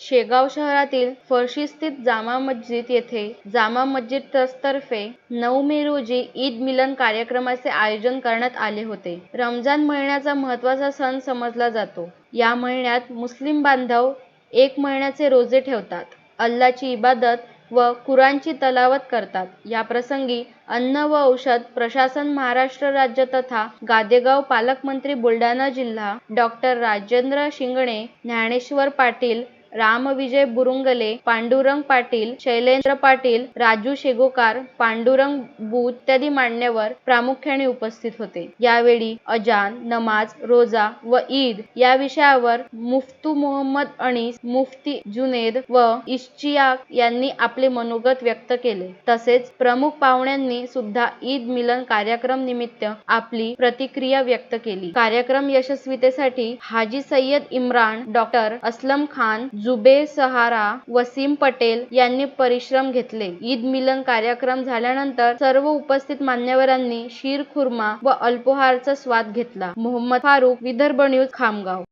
शेगाव शहरातील फरशी जामा मस्जिद येथे जामा मस्जिद ट्रस्टतर्फे नऊ मे रोजी ईद मिलन कार्यक्रमाचे आयोजन करण्यात आले होते. रमजान महिन्याचा महत्त्वाचा सण समजला जातो. या महिन्यात मुस्लिम बांधव एक महिन्याचे रोजे ठेवतात. अल्लाची इबादत व कुराणची तलावत करतात. या प्रसंगी अन्न व औषध प्रशासन महाराष्ट्र राज्य तथा गादेगाव पालकमंत्री बुलढाणा जिल्हा डॉक्टर राजेंद्र शिंगणे ज्ञानेश्वर पाटील रामविजय बुरुंगले पांडुरंग पाटील शैलेंद्र पाटील राजू शेगोकार पांडुरंग बूत इत्यादी मान्यवर प्रामुख्याने उपस्थित होते. यावेळी अजान नमाज रोजा व ईद या विषयावर मुफ्तू मोहम्मद अनिस मुफ्ती जुनेद व इश्चिया यांनी आपले मनोगत व्यक्त केले. तसेच प्रमुख पाहुण्यांनी सुद्धा ईद मिलन कार्यक्रम निमित्त आपली प्रतिक्रिया व्यक्त केली. कार्यक्रम यशस्वीतेसाठी हाजी सय्यद इम्रान डॉक्टर असलम खान जुबे सहारा वसीम पटेल यांनी परिश्रम घेतले. ईद मिलन कार्यक्रम झाल्यानंतर सर्व उपस्थित मान्यवरांनी शीर खुर्मा व अल्पोहारचा स्वाद घेतला. मोहम्मद फारुक विदर्भ न्यूज खामगाव.